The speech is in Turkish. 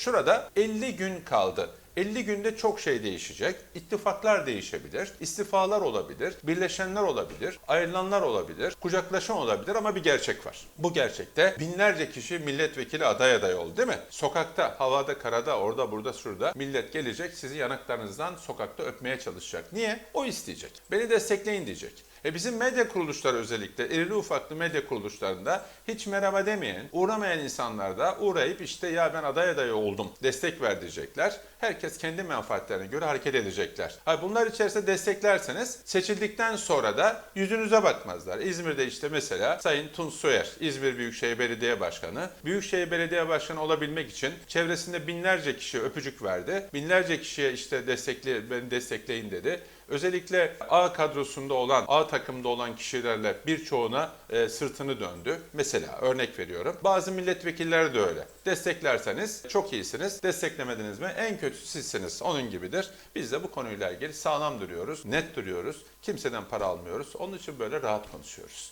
Şurada 50 gün kaldı. 50 günde çok şey değişecek. İttifaklar değişebilir, istifalar olabilir, birleşenler olabilir, ayrılanlar olabilir, kucaklaşan olabilir ama bir gerçek var. Bu gerçekte binlerce kişi milletvekili aday aday oldu değil mi? Sokakta, havada, karada, orada, burada, şurada millet gelecek sizi yanaklarınızdan sokakta öpmeye çalışacak. Niye? O isteyecek. Beni destekleyin diyecek. E bizim medya kuruluşları özellikle irili ufaklı medya kuruluşlarında hiç merhaba demeyen, uğramayan insanlar da uğrayıp işte ya ben aday adayı oldum, destek ver diyecekler. Herkes kendi menfaatlerine göre hareket edecekler. Ha bunlar içerisinde desteklerseniz seçildikten sonra da yüzünüze bakmazlar. İzmir'de işte mesela Sayın Tunç Soyer, İzmir Büyükşehir Belediye Başkanı. Büyükşehir Belediye Başkanı olabilmek için çevresinde binlerce kişi öpücük verdi. Binlerce kişiye işte destekle, beni destekleyin dedi. Özellikle A kadrosunda olan, A takımda olan kişilerle birçoğuna e, sırtını döndü. Mesela örnek veriyorum. Bazı milletvekilleri de öyle. Desteklerseniz çok iyisiniz. Desteklemediniz mi en kötüsü sizsiniz. Onun gibidir. Biz de bu konuyla ilgili sağlam duruyoruz, net duruyoruz. Kimseden para almıyoruz. Onun için böyle rahat konuşuyoruz.